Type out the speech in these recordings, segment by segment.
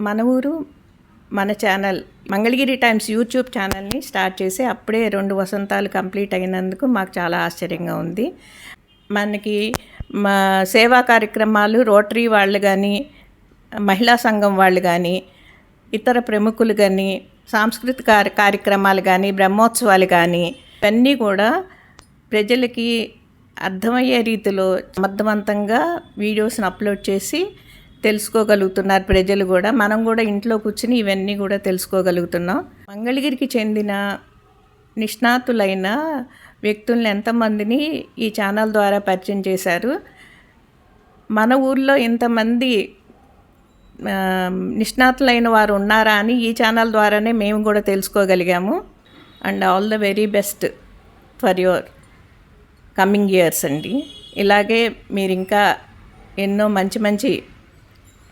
మన ఊరు మన ఛానల్ మంగళగిరి టైమ్స్ యూట్యూబ్ ఛానల్ని స్టార్ట్ చేసి అప్పుడే రెండు వసంతాలు కంప్లీట్ అయినందుకు మాకు చాలా ఆశ్చర్యంగా ఉంది. మనకి మా సేవా కార్యక్రమాలు రోటరీ వాళ్ళు కానీ మహిళా సంఘం వాళ్ళు కానీ ఇతర ప్రముఖులు కానీ సాంస్కృతిక కార్య- కార్యక్రమాలు కానీ బ్రహ్మోత్సవాలు కానీ ఇవన్నీ కూడా ప్రజలకి అర్థమయ్యే రీతిలో సమర్థవంతంగా వీడియోస్ని అప్లోడ్ చేసి తెలుసుకోగలుగుతున్నారు ప్రజలు కూడా. మనం కూడా ఇంట్లో కూర్చుని ఇవన్నీ కూడా తెలుసుకోగలుగుతున్నాం. మంగళగిరికి చెందిన నిష్ణాతులైన వ్యక్తులను ఎంతమందిని ఈ ఛానల్ ద్వారా పరిచయం చేశారు. మన ఊర్లో ఇంతమంది నిష్ణాతులైన వారు ఉన్నారా అని ఈ ఛానల్ ద్వారానే మేము కూడా తెలుసుకోగలిగాము. And all the very best for your coming years అండి. ఇలాగే మీరు ఇంకా ఎన్నో మంచి మంచి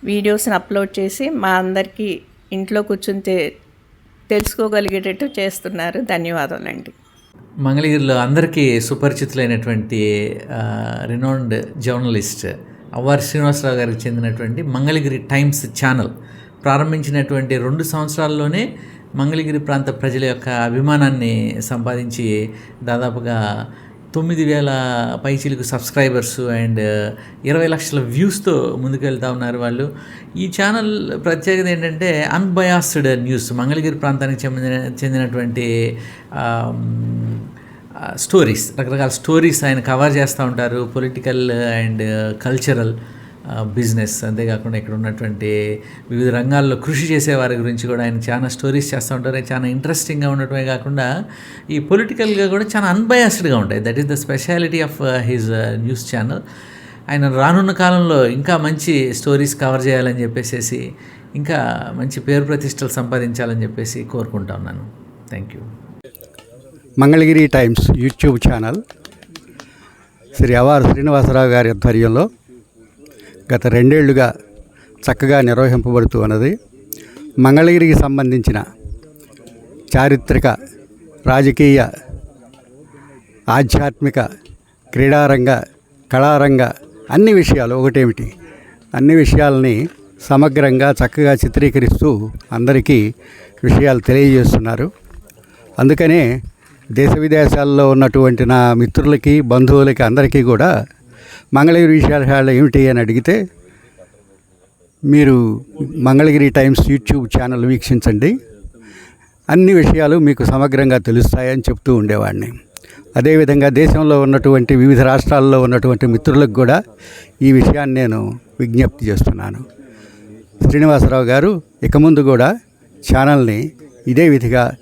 వీడియోస్ని అప్లోడ్ చేసి మా అందరికీ ఇంట్లో కూర్చుని తెలుసుకోగలిగేటట్టు చేస్తున్నారు. ధన్యవాదాలండి. మంగళగిరిలో అందరికీ సుపరిచితులైనటువంటి రినౌండ్ జర్నలిస్ట్ అవ్వారి శ్రీనివాసరావు గారికి చెందినటువంటి మంగళగిరి టైమ్స్ ఛానల్ ప్రారంభించినటువంటి రెండు సంవత్సరాల్లోనే మంగళగిరి ప్రాంత ప్రజల యొక్క అభిమానాన్ని సంపాదించి దాదాపుగా తొమ్మిది వేల పైచీలకు సబ్స్క్రైబర్స్ అండ్ uh, ఇరవై లక్షల వ్యూస్తో ముందుకెళ్తా ఉన్నారు వాళ్ళు. ఈ ఛానల్ ప్రత్యేకత ఏంటంటే అన్బయాస్డ్ న్యూస్ మంగళగిరి ప్రాంతానికి చెందిన చెందినటువంటి um, uh, స్టోరీస్ రకరకాల స్టోరీస్ ఆయన కవర్ చేస్తూ ఉంటారు పొలిటికల్ అండ్ కల్చరల్ బిజినెస్ అంతేకాకుండా ఇక్కడ ఉన్నటువంటి వివిధ రంగాల్లో కృషి చేసే వారి గురించి కూడా ఆయన చాలా స్టోరీస్ చేస్తూ ఉంటారు. చాలా ఇంట్రెస్టింగ్గా ఉండటమే కాకుండా ఈ పొలిటికల్గా కూడా చాలా అన్బయాస్డ్గా ఉంటాయి. That is the speciality of his news channel ఆయన రానున్న కాలంలో ఇంకా మంచి స్టోరీస్ కవర్ చేయాలని చెప్పేసి ఇంకా మంచి పేరు ప్రతిష్టలు సంపాదించాలని చెప్పేసి కోరుకుంటా ఉన్నాను. Thank you Mangalagiri Times YouTube channel Shri Avvari Srinivasarao గారి ఆధ్వర్యంలో గత రెండేళ్ళుగా చక్కగా నిర్వహింపబడుతూ ఉన్నది. మంగళగిరికి సంబంధించిన చారిత్రక రాజకీయ ఆధ్యాత్మిక క్రీడారంగ కళారంగ అన్ని విషయాలు ఒకటేమిటి? అన్ని విషయాలని సమగ్రంగా చక్కగా చిత్రీకరిస్తూ అందరికీ విషయాలు తెలియజేస్తున్నారు. అందుకనే దేశ విదేశాల్లో ఉన్నటువంటి నా మిత్రులకి బంధువులకి అందరికీ కూడా మంగళగిరి విశేషాలు ఏమిటి అని అడిగితే మీరు మంగళగిరి టైమ్స్ యూట్యూబ్ ఛానల్ వీక్షించండి. అన్ని విషయాలు మీకు సమగ్రంగా తెలుస్తాయని చెప్తూ ఉండేవాడిని. అదేవిధంగా దేశంలో ఉన్నటువంటి వివిధ రాష్ట్రాల్లో ఉన్నటువంటి మిత్రులకు కూడా ఈ విషయాన్ని నేను విజ్ఞప్తి చేస్తున్నాను. శ్రీనివాసరావు గారు ఇక ముందు కూడా ఛానల్ని ఇదే విధిగా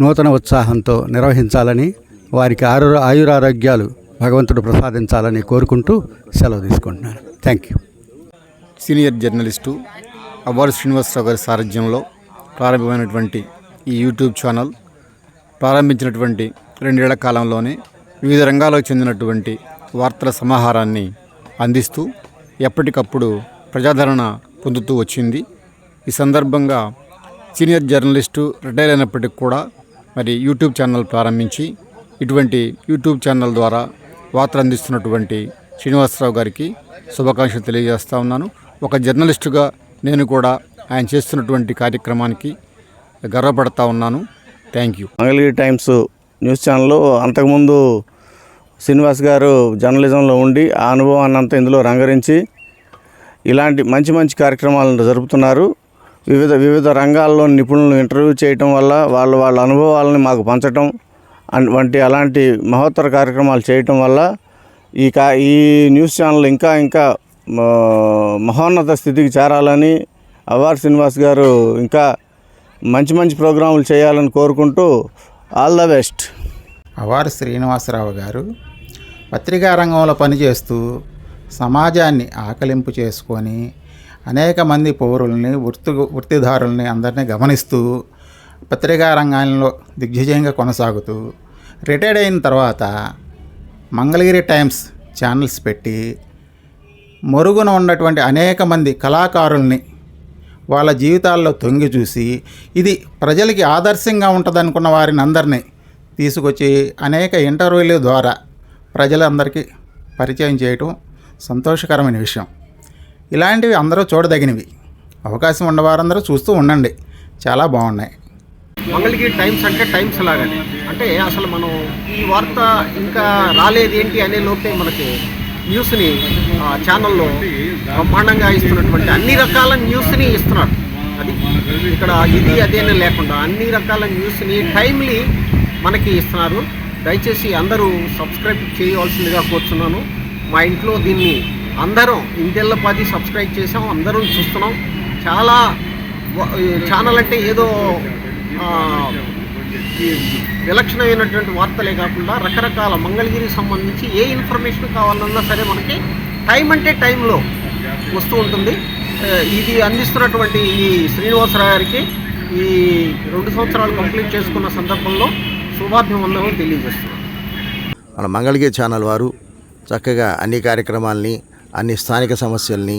నూతన ఉత్సాహంతో నిర్వహించాలని వారికి ఆరు ఆయురారోగ్యాలు భగవంతుడు ప్రసాదించాలని కోరుకుంటూ సెలవు తీసుకుంటున్నాను. Thank you senior journalist Avvaru Srinivasarao గారి సారథ్యంలో ప్రారంభమైనటువంటి ఈ యూట్యూబ్ ఛానల్ ప్రారంభించినటువంటి రెండేళ్ళ కాలంలోనే వివిధ రంగాలకు చెందినటువంటి వార్తల సమాహారాన్ని అందిస్తూ ఎప్పటికప్పుడు ప్రజాదరణ పొందుతూ వచ్చింది. ఈ సందర్భంగా సీనియర్ జర్నలిస్టు రిటైర్ అయినప్పటికి కూడా మరి యూట్యూబ్ ఛానల్ ప్రారంభించి ఇటువంటి యూట్యూబ్ ఛానల్ ద్వారా వార్తలు అందిస్తున్నటువంటి శ్రీనివాసరావు గారికి శుభాకాంక్షలు తెలియజేస్తా ఉన్నాను. ఒక జర్నలిస్టుగా నేను కూడా ఆయన చేస్తున్నటువంటి కార్యక్రమానికి గర్వపడతా ఉన్నాను. Thank you Mangalagiri Times news ఛానల్లో అంతకుముందు శ్రీనివాస్ గారు జర్నలిజంలో ఉండి ఆ అనుభవాన్ని అంతా ఇందులో రంగరించి ఇలాంటి మంచి మంచి కార్యక్రమాలను జరుపుతున్నారు. వివిధ వివిధ రంగాల్లో నిపుణులను ఇంటర్వ్యూ చేయటం వల్ల వాళ్ళ వాళ్ళ అనుభవాలని మాకు పంచటం వంటి అలాంటి మహోత్తర కార్యక్రమాలు చేయటం వల్ల ఈ కా ఈ న్యూస్ ఛానల్ ఇంకా ఇంకా మహోన్నత స్థితికి చేరాలని అవార్ శ్రీనివాస్ గారు ఇంకా మంచి మంచి ప్రోగ్రాములు చేయాలని కోరుకుంటూ all the best. Avvari Srinivasarao గారు పత్రికా రంగంలో పనిచేస్తూ సమాజాన్ని ఆకలింపు చేసుకొని అనేక మంది పౌరుల్ని వృత్తి వృత్తిదారుల్ని అందరినీ గమనిస్తూ పత్రికా రంగంలో దిగ్విజయంగా కొనసాగుతూ రిటైర్డ్ అయిన తర్వాత మంగళగిరి టైమ్స్ ఛానల్స్ పెట్టి మరుగున ఉన్నటువంటి అనేక మంది కళాకారుల్ని వాళ్ళ జీవితాల్లో తొంగి చూసి ఇది ప్రజలకి ఆదర్శంగా ఉంటుందనుకున్న వారిని అందరినీ తీసుకొచ్చి అనేక ఇంటర్వ్యూల ద్వారా ప్రజలందరికీ పరిచయం చేయటం సంతోషకరమైన విషయం. ఇలాంటివి అందరూ చూడదగినవి. అవకాశం ఉన్నవారందరూ చూస్తూ ఉండండి. చాలా బాగున్నాయి. మంగళగిరి టైమ్స్ అంటే టైమ్స్ లాగానే. అంటే అసలు మనం ఈ వార్త ఇంకా రాలేదు ఏంటి అనే లోపే మనకి న్యూస్ని ఆ, ఛానల్లో బ్రహ్మాండంగా ఇస్తున్నటువంటి అన్ని రకాల న్యూస్ని ఇస్తున్నారు అది ఇక్కడ ఇది అదేనే లేకుండా అన్ని రకాల న్యూస్ని టైమ్లీ మనకి ఇస్తున్నారు. దయచేసి అందరూ సబ్స్క్రైబ్ చేయవలసిందిగా కోరుతున్నాను మా ఇంట్లో దీన్ని అందరం ఇంటెల్ల సబ్స్క్రైబ్ చేసాం అందరం చూస్తున్నాం. చాలా ఛానల్ అంటే ఏదో ఆ, ఈ విలక్షణమైనటువంటి వార్తలే కాకుండా రకరకాల మంగళగిరికి సంబంధించి ఏ ఇన్ఫర్మేషన్ కావాలన్నా సరే మనకి టైం అంటే టైంలో వస్తూ ఉంటుంది. ఇది అందిస్తున్నటువంటి ఈ శ్రీనివాసరావు గారికి ఈ రెండు సంవత్సరాలు కంప్లీట్ చేసుకున్న సందర్భంలో శుభాభివందనలు తెలియజేస్తున్నాను. మన మంగళగిరి ఛానల్ వారు చక్కగా అన్ని కార్యక్రమాల్ని అన్ని స్థానిక సమస్యల్ని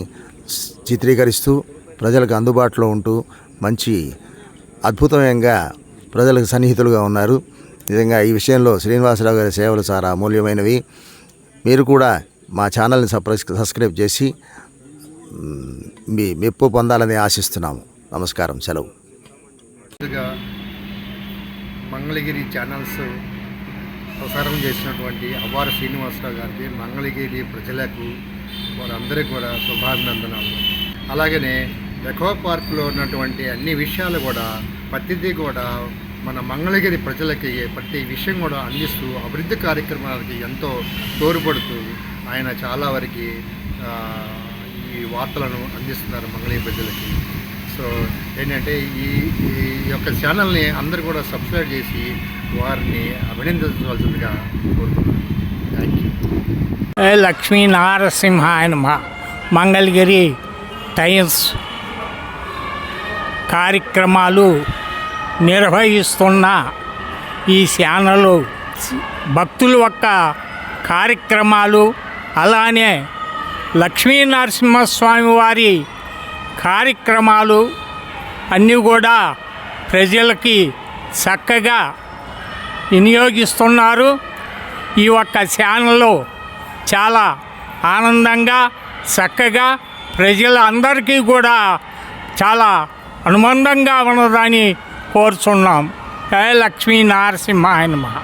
చిత్రీకరిస్తూ ప్రజలకు అందుబాటులో ఉంటూ మంచి అద్భుతమైన ప్రజలకు సన్నిహితులుగా ఉన్నారు. నిజంగా ఈ విషయంలో శ్రీనివాసరావు గారి సేవలు చాలా అమూల్యమైనవి. మీరు కూడా మా ఛానల్ని సబ్స్క్రై సబ్స్క్రైబ్ చేసి మీ మెప్పు పొందాలని ఆశిస్తున్నాము. నమస్కారం. సెలవు. ముందుగా మంగళగిరి ఛానల్స్ ప్రసారం చేసినటువంటి అవ్వారు శ్రీనివాసరావు గారికి మంగళగిరి ప్రజలకు వారందరికీ కూడా శుభాభినందనాలు. అలాగనే ఎకో పార్క్లో ఉన్నటువంటి అన్ని విషయాలు కూడా ప్రతిదీ కూడా మన మంగళగిరి ప్రజలకి ప్రతి విషయం కూడా అందిస్తూ అభివృద్ధి కార్యక్రమాలకి ఎంతో తోడ్పడుతూ ఆయన చాలా వరకు ఈ వార్తలను అందిస్తున్నారు మంగళగిరి ప్రజలకి. సో ఏంటంటే ఈ ఈ యొక్క ఛానల్ని అందరూ కూడా సబ్స్క్రైబ్ చేసి వారిని అభినందించవలసిందిగా కోరుతున్నాను. Thank you. లక్ష్మీ నారసింహాయ నమ. మంగళగిరి టైమ్స్ కార్యక్రమాలు నిర్వహిస్తున్న ఈ ఛానల్ భక్తుల యొక్క కార్యక్రమాలు అలానే లక్ష్మీ నరసింహస్వామి వారి కార్యక్రమాలు అన్నీ కూడా ప్రజలకి చక్కగా వినియోగిస్తున్నారు. ఈ ఒక్క ఛానల్లో చాలా ఆనందంగా చక్కగా ప్రజలందరికీ కూడా చాలా అనుబంధంగా ఉన్నదని కోరుచున్నాం. జయ లక్ష్మీ నరసింహాయ నమః.